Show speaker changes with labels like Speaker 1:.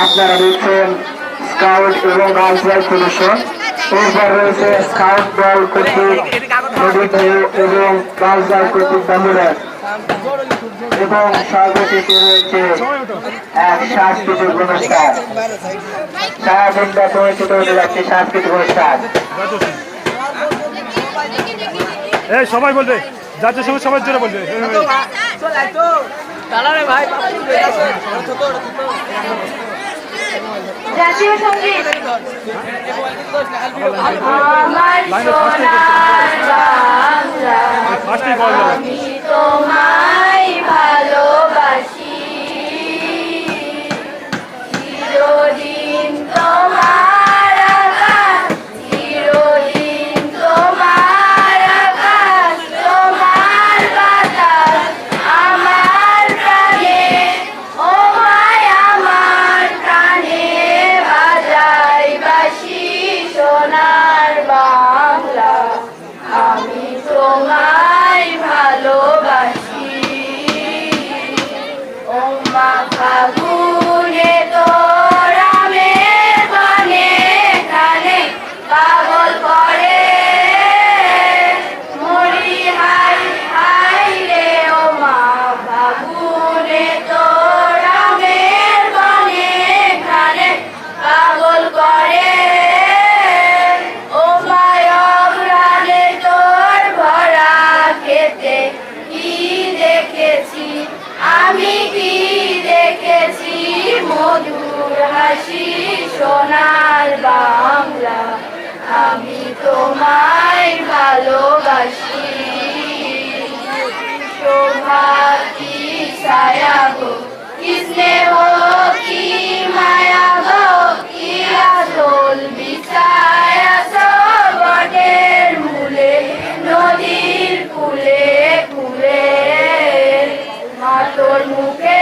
Speaker 1: আপনারা দেখছেন স্কাউট এবং গার্লস গাইড প্রদর্শন। এরপর রয়েছে স্কাউট দল কর্তৃক নদীতে এবং গার্লস গাইড কর্তৃক বাহুলের এবং সর্বশেষে রয়েছে এক সাংস্কৃতিক অনুষ্ঠান। সারাদিনটা পরিচিত হতে যাচ্ছে সাংস্কৃতিক অনুষ্ঠান।
Speaker 2: এই সবাই বলবে। যাদের সঙ্গে সবাই জোরে বলবে।
Speaker 3: জাতীয় সংগীত আমার সোনার বাংলা আমি তোমায় সোনার আমি তোমায় ভালোবাসি। শোভা ছায়া গো কি স্নেহ, কি মায়া গো, কি আদল মূলে, নদীর কুলে কুলে মাতর বাণী